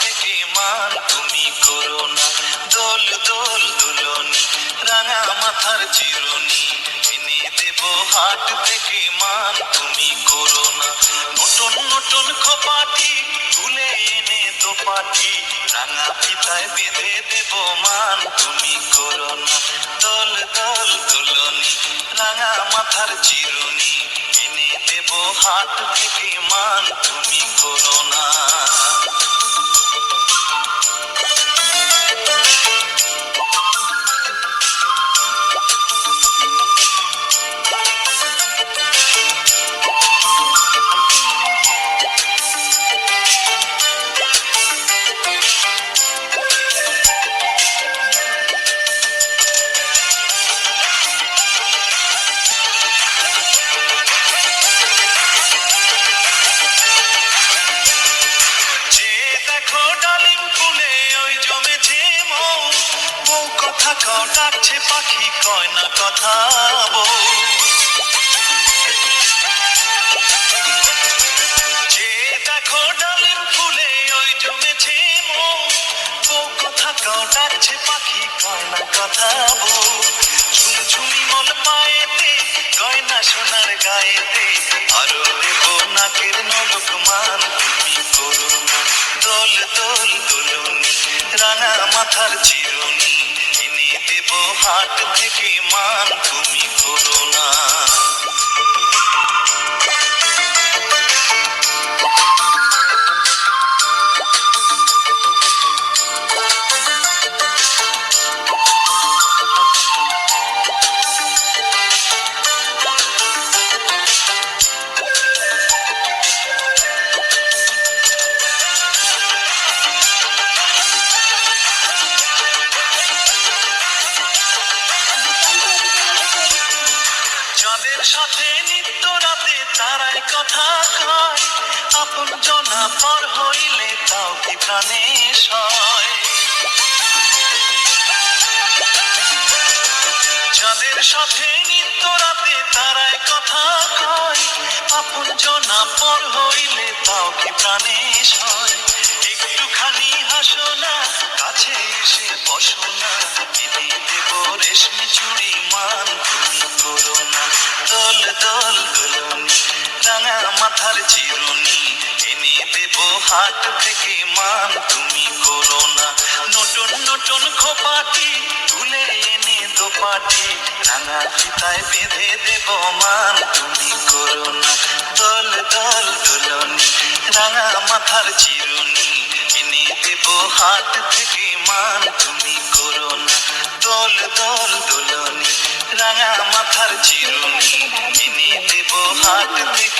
থেকে মান। তুমি করো না দোল দোল দুলনি, রাঙা মাথার চিরুনি। এনে দেব হাট থেকে মান। তুমি করো না নতুন নতুন খোপাটি, তুলে এনে দোপাটি। রাঙা পিতায় বেঁধে দেব মান। তুমি করো না দোল দোল দুলনি, রাঙা মাথার চিরুনি। এনে দেব হাট থেকে মান। তুমি করো না। কথা ডাকছে পাখি কয় না কথা যে দেখো ডালিম ফুলে ওই জমেছে মৌ কথা পাখি কয় না কথা ঝুমঝুমি মল পায়েতে, গয়না সোনার গায়েতে, আরও দেব নাকের নলক মান, তুমি করো না, দোল দোল দোলনি, রাঙা মাথার চিরুনি। হাট থেকে মান তুমি করো না। চাঁদের সাথে নিত্য রাতে তারাই কথা কয়, আপন জনা পর হইলে তাও কি প্রাণে সয়? সাথে নিত্য রাতে তারাই কথা কয়, আপন জনা পর হইলে তাও কি প্রাণে সয়? চিরুনি এনে দেব হাট থেকে মান। তুমি করো না নতুন নতুন খোপাটি। তুলে এনে দোপাটি। রাঙা চিতায় বেঁধে দেব মান। তুমি করো না দোল দোল, দোলনি। রাঙা মাথার চিরুনি এনে দেব হাট থেকে মান। তুমি করো না দোল দোল, দোলনি। রাঙা মাথার চিরুনি এনে দেব হাট থেকে